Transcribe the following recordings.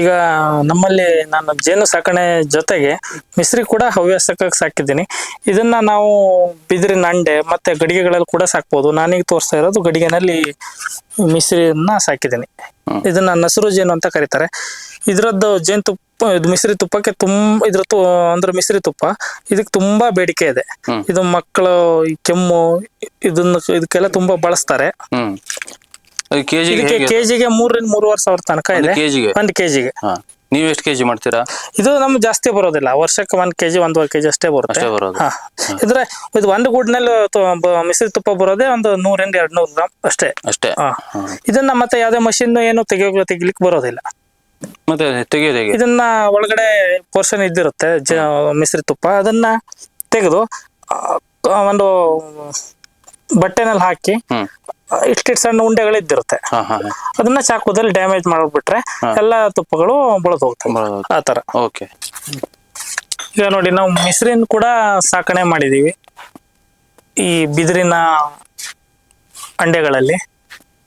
ಈಗ ನಮ್ಮಲ್ಲಿ ನಾನು ಜೇನು ಸಾಕಣೆ ಜೊತೆಗೆ ಮಿಸ್ರಿ ಕೂಡ ಹವ್ಯಾಸಕ್ಕಾಗಿ ಸಾಕಿದ್ದೀನಿ. ಇದನ್ನ ನಾವು ಬಿದಿರಿನ ಅಂಡೆ ಮತ್ತೆ ಗಡಿಗೆಗಳಲ್ಲಿ ಕೂಡ ಸಾಕ್ಬೋದು. ನಾನೀಗ ತೋರಿಸ್ತಾ ಇರೋದು ಗಡಿಗೆನಲ್ಲಿ ಮಿಸ್ರಿಯನ್ನ ಸಾಕಿದ್ದೀನಿ. ಇದನ್ನ ನಸರು ಜೇನು ಅಂತ ಕರೀತಾರೆ. ಇದ್ರದ್ದು ಜೇನು ತುಪ್ಪ ಮಿಸ್ರಿ ತುಪ್ಪಕ್ಕೆ ತುಂಬ ಇದ್ರ ತು ಅಂದ್ರೆ ಮಿಸ್ರಿ ತುಪ್ಪ ಇದಕ್ಕೆ ತುಂಬಾ ಬೇಡಿಕೆ ಇದೆ. ಇದು ಮಕ್ಕಳು ಕೆಮ್ಮು ಇದನ್ನ ಇದಕ್ಕೆಲ್ಲ ತುಂಬಾ ಬಳಸ್ತಾರೆ. ಕೆಜಿಗೆ ಇದಕ್ಕೆ ಕೆಜಿಗೆ ಮೂರರಿಂದ ಮೂರುವರೆ ಸಾವಿರ ತನಕ ಇದೆ. ಕೆಜಿಗೆ? ಒಂದು ಕೆಜಿಗೆ. ನೀವ್ ಎಷ್ಟು ಕೆಜಿ ಮಾಡ್ತೀರಾ? ಇದು ನಮ್ಗೆ ಜಾಸ್ತಿ ಬರೋದಿಲ್ಲ. ವರ್ಷಕ್ಕೆ ಒಂದ್ ಕೆಜಿ ಒಂದೂವರೆ ಕೆಜಿ ಅಷ್ಟೇ ಬರುತ್ತೆ. ಅಷ್ಟೇ ಬರೋದು. ಹಾ. ಇದ್ರೆ ಇದು ಒಂದು ಗೂಡ್ನಲ್ಲಿ ಮಿಶ್ರಿ ತುಪ್ಪ ಬರೋದೇ ಒಂದು ನೂರಿಂದ ಎರಡ್ ನೂರು ಗ್ರಾಮ್ ಅಷ್ಟೇ. ಅಷ್ಟೇ. ಹಾ. ಇದನ್ನ ಮತ್ತೆ ಯಾವ್ದೇ ಮಷಿನ್ ಏನು ತೆಗಿಯೋ ತೆಗಿಲಿಕ್ಕೆ ಬರೋದಿಲ್ಲ. ಮತ್ತೆ ತೆಗೆಯೋದು ಹೇಗೆ? ಇದನ್ನ ಒಳಗಡೆ ಪೋರ್ಷನ್ ಇದ್ದಿರುತ್ತೆ. ಜ ಮಿಶ್ರಿ ತುಪ್ಪ. ಅದನ್ನ ತೆಗೆದು ಆ, ಒಂದು ಬಟ್ಟೆನಲ್ಲಿ ಹಾಕಿ ಹ್ಮ್. ಇಷ್ಟಿಟ್ಟು ಸಣ್ಣ ಉಂಡೆಗಳಿದ್ದಿರುತ್ತೆ. ಅದನ್ನ ಚಾಕುದಲ್ಲಿ ಡ್ಯಾಮೇಜ್ ಮಾಡ್ಬಿಟ್ರೆ ಎಲ್ಲಾ ತುಪ್ಪಗಳು ಬಳದ್ ಹೋಗ್ತವೆ ಬರೋದು. ಆ ತರ ಓಕೆ. ಈಗ ನೋಡಿ ನಾವು ಮಿಸ್ರಿನ್ ಕೂಡ ಸಾಕಣೆ ಮಾಡಿದೀವಿ. ಈ ಬಿದಿರಿನ ಅಂಡೆಗಳಲ್ಲಿ.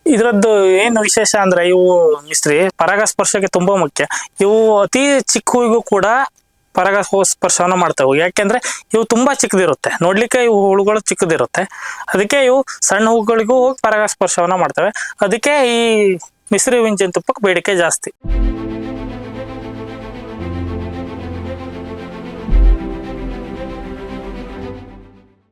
ಇದರದ್ದು ಏನು ವಿಶೇಷ ಅಂದ್ರೆ ಇವು ಮಿಸ್ತ್ರಿ ಪರಾಗಸ್ಪರ್ಶಕ್ಕೆ ತುಂಬಾ ಮುಖ್ಯ. ಇವು ಅತಿ ಚಿಕ್ಕ ಹೂವಿಗೂ ಕೂಡ ಪರಾಗಸ್ಪರ್ಶವನ್ನು ಮಾಡ್ತವೆ. ಯಾಕೆಂದ್ರೆ ಇವು ತುಂಬಾ ಚಿಕ್ಕದಿರುತ್ತೆ. ನೋಡ್ಲಿಕ್ಕೆ ಇವು ಹುಳುಗಳು ಚಿಕ್ಕದಿರುತ್ತೆ. ಅದಕ್ಕೆ ಇವು ಸಣ್ಣ ಹೂಗಳಿಗೂ ಹೋಗಿ ಪರಾಗಸ್ಪರ್ಶವನ್ನ ಮಾಡ್ತವೆ. ಅದಕ್ಕೆ ಈ ಮಿಶ್ರಿ ವಿಂಚಿನ ತುಪ್ಪಕ್ಕೆ ಬೇಡಿಕೆ ಜಾಸ್ತಿ.